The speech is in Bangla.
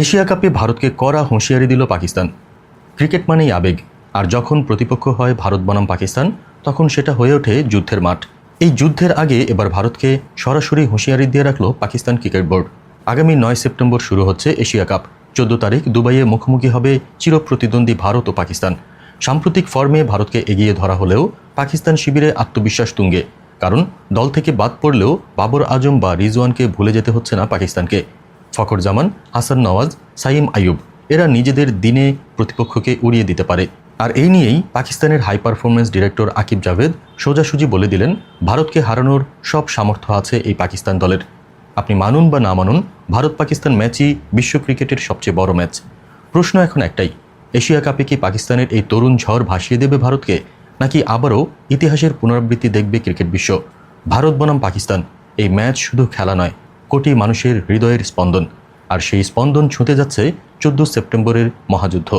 এশিয়া কাপে ভারতকে কড়া হুঁশিয়ারি দিল পাকিস্তান। ক্রিকেট মানেই আবেগ, আর যখন প্রতিপক্ষ হয় ভারত বনাম পাকিস্তান, তখন সেটা হয়ে ওঠে যুদ্ধের মাঠ। এই যুদ্ধের আগে এবার ভারতকে সরাসরি হুঁশিয়ারি দিয়ে রাখল পাকিস্তান ক্রিকেট বোর্ড। আগামী নয় সেপ্টেম্বর শুরু হচ্ছে এশিয়া কাপ। চোদ্দ তারিখ দুবাইয়ে মুখোমুখি হবে চিরপ্রতিদ্বন্দ্বী ভারত ও পাকিস্তান। সাম্প্রতিক ফর্মে ভারতকে এগিয়ে ধরা হলেও পাকিস্তান শিবিরে আত্মবিশ্বাস তুঙ্গে, কারণ দল থেকে বাদ পড়লেও বাবর আজম বা রিজওয়ানকে ভুলে যেতে হচ্ছে না পাকিস্তানকে। ফখর জামান হাসান নওয়াজ, সাইম আইয়ুব। এরা নিজেদের দিনে প্রতিপক্ষকে উড়িয়ে দিতে পারে। আর এই নিয়েই পাকিস্তানের high performance director Aqib Javed সোজাসুজি বলে দিলেন, ভারতকে হারানোর সব সামর্থ্য আছে এই পাকিস্তান দলের। আপনি মানুন বা না মানুন ভারত পাকিস্তান ম্যাচই বিশ্ব ক্রিকেটের সবচেয়ে বড় ম্যাচ। প্রশ্ন এখন একটাই, এশিয়া কাপে কি পাকিস্তানের এই তরুণ ঝড় ভাসিয়ে দেবে ভারতকে, নাকি আবারও ইতিহাসের পুনরাবৃত্তি দেখবে ক্রিকেট বিশ্ব? ভারত বনাম পাকিস্তান, এই ম্যাচ শুধু খেলা নয় কোটি মানুষের হৃদয়ের স্পন্দন আর সেই স্পন্দন ছুঁতে যাচ্ছে চোদ্দ সেপ্টেম্বরের মহাযুদ্ধ।